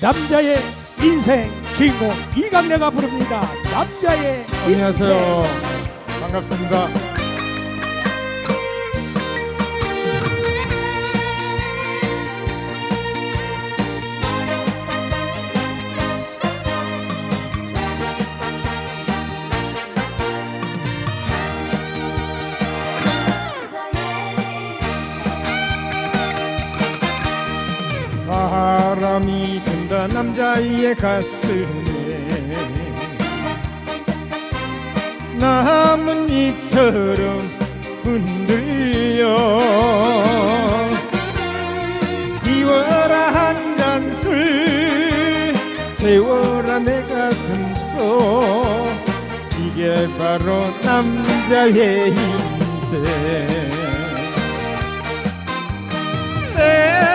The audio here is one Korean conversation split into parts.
남자의 인생 주인공 이강래가 부릅니다. 남자의 안녕하세요. 인생. 반갑습니다. 바람이 분다 남자의 가슴에. 나뭇잎처럼 흔들려. 비워라 한 잔 술 채워라 내 가슴 속. 이게 바로 남자의 인생 때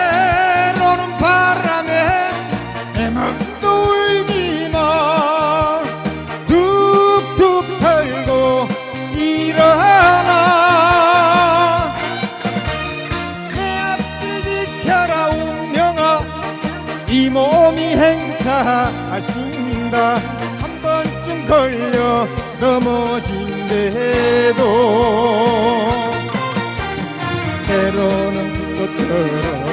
이 몸이 행차하신다. 한 번쯤 걸려 넘어진대도. 때로는 불꽃처럼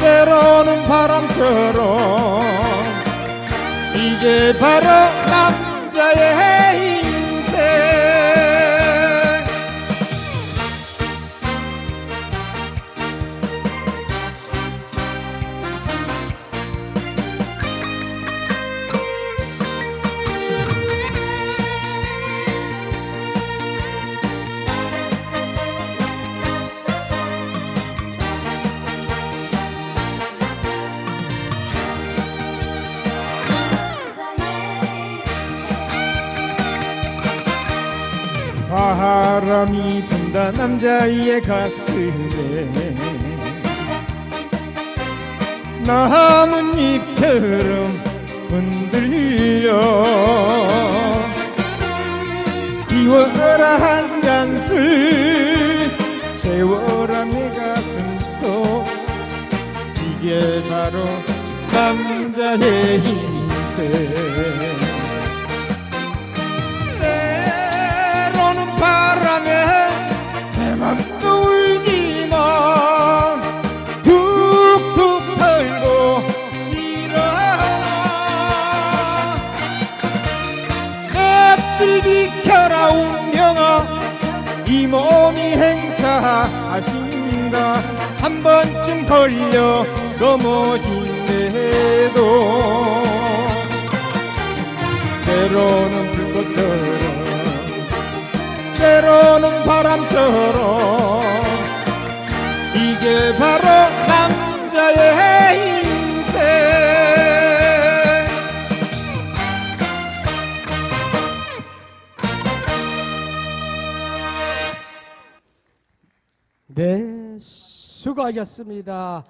때로는 바람처럼 이게 바로 남자의 인 바람이 분다 남자의 가슴에. 나뭇잎처럼 흔들려. 비워라 한 잔술 채워라 내 가슴 속. 이게 바로 남자의 인생 비켜라 운명아 이 몸이 행차하신다. 한 번쯤 걸려 넘어진대도. 때로는 불꽃처럼 때로는 바람처럼. 이게 바로 네, 수고하셨습니다.